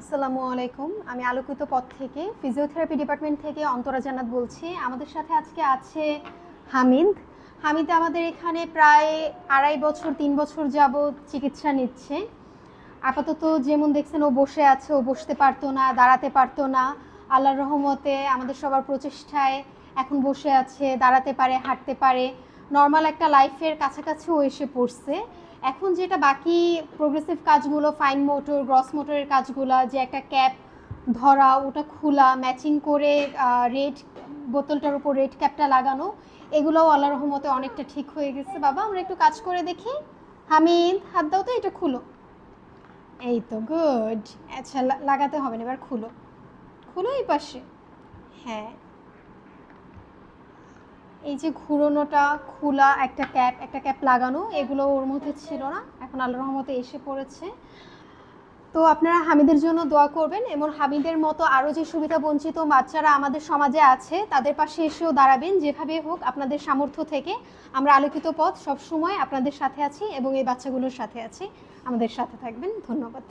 আসসালামু আলাইকুম। আমি আলোকিত পথ থেকে ফিজিওথেরাপি ডিপার্টমেন্ট থেকে অন্তরা জান্নাত বলছি। আমাদের সাথে আজকে আছে হামিদ। হামিদ আমাদের এখানে প্রায় আড়াই বছর, তিন বছর যাবৎ চিকিৎসা নিচ্ছে। আপাতত যেমন দেখছেন, ও বসে আছে, ও বসতে পারতো না, দাঁড়াতে পারতো না। আল্লাহর রহমতে আমাদের সবার প্রচেষ্টায় এখন বসে আছে, দাঁড়াতে পারে, হাঁটতে পারে। নর্মাল একটা লাইফের কাছাকাছিও এসে পড়ছে। এখন যেটা বাকি প্রোগ্রেসিভ কাজগুলো ফাইন মোটর গ্রস মোটরের কাজগুলো, যে একটা ক্যাপ ধরা, ওটা খোলা ম্যাচিং করে রেড বোতলটার উপর রেড ক্যাপটা লাগানো, এগুলোও আল্লাহ রহমতে অনেকটা ঠিক হয়ে গেছে। বাবা, আমরা একটু কাজ করে দেখি। হামিদ, হাত দাও তো, এটা খুলো। এই তো গুড আচ্ছা লাগাতে হবে না, এবার খুলো। খুলো এই পাশে। হ্যাঁ। এই যে ঘুরোনোটা, খোলা একটা ক্যাপ একটা ক্যাপ লাগানো, এগুলো ওর মধ্যে ছিল না। এখন আল্লাহ রহমতে এসে পড়েছে। তো আপনারা হামিদের জন্য দোয়া করবেন, এবং হামিদের মতো আরও যে সুবিধা বঞ্চিত বাচ্চারা আমাদের সমাজে আছে, তাদের পাশে এসেও দাঁড়াবেন, যেভাবে হোক আপনাদের সামর্থ্য থেকে। আমরা আলোকিত পথ সবসময় আপনাদের সাথে আছি, এবং এই বাচ্চাগুলোর সাথে আছি। আমাদের সাথে থাকবেন, ধন্যবাদ।